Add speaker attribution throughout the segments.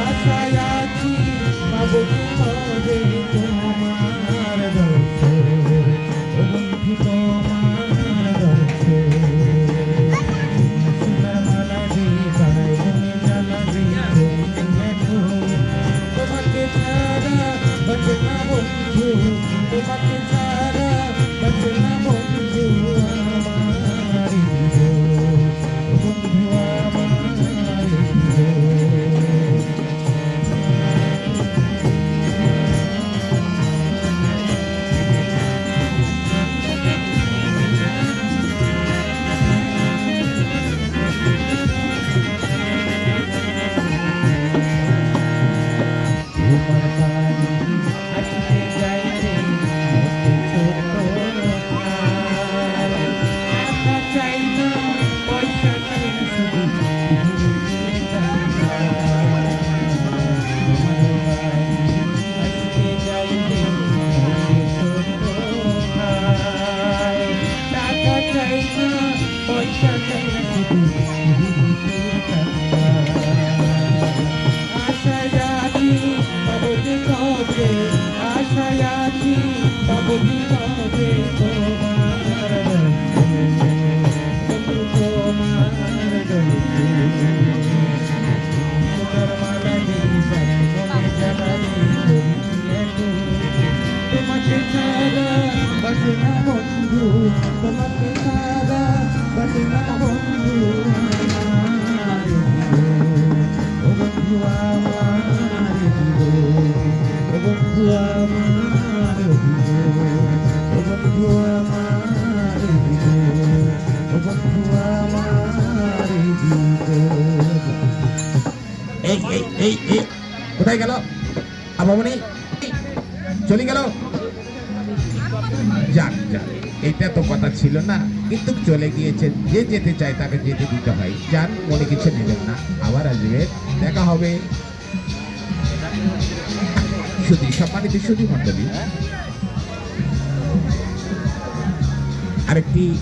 Speaker 1: আশায় আছি পাবো তোমার আশায় আছি পাবো আছি পাবো
Speaker 2: এই এই এই এই কোথায় গেল? আবামনি? চলে গেল? যাক যাক। এটা তো কথা ছিল না। কিন্তু চলে গিয়েছে যে যেতে চায় তাকে যেতে দিতে হয়। যান মনে কিছু নেবেন না। আবার আসবে। দেখা হবে। শুধু সম্মানিত শুধু মন্ডলী আরেকটি।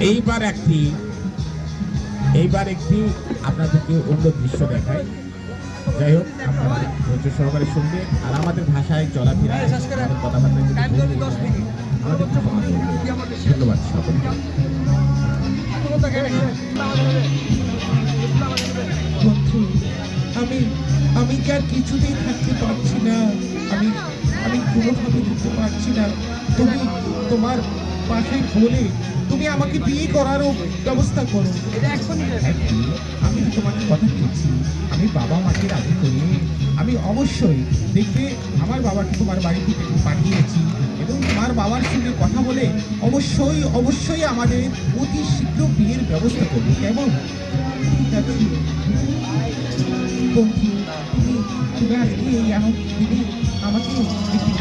Speaker 2: এইবার একটি। এইবার একটি আপনাদেরকে অন্য দৃশ্য দেখায় যাই হোক আপনারা ধৈর্য সহকারে শুনবে আর আমাদের ভাষায় চলাফেরা কথাবার্তা যদি ভুল হয়ে যায়, আমাদের ক্ষমা করবেন। ধন্যবাদ সকলকে
Speaker 1: আমি আমি কি আর কিছুতেই থাকতে পারছি না আমি আমি কোনোভাবে যেতে পারছি না তুমি তোমার পাশে বলে তুমি আমাকে বিয়ে করারও ব্যবস্থা করো?
Speaker 2: আমি তোমাকে কথা দিচ্ছি আমি বাবা মাকে রাজি করি আমি অবশ্যই দেখবে আমার বাবাকে তোমার বাড়ি থেকে পাঠিয়েছি কথা বলে অবশ্যই অবশ্যই আমাদের অতি শীঘ্র বিয়ের ব্যবস্থা করব। কেমন
Speaker 1: আমার আমাকে একটি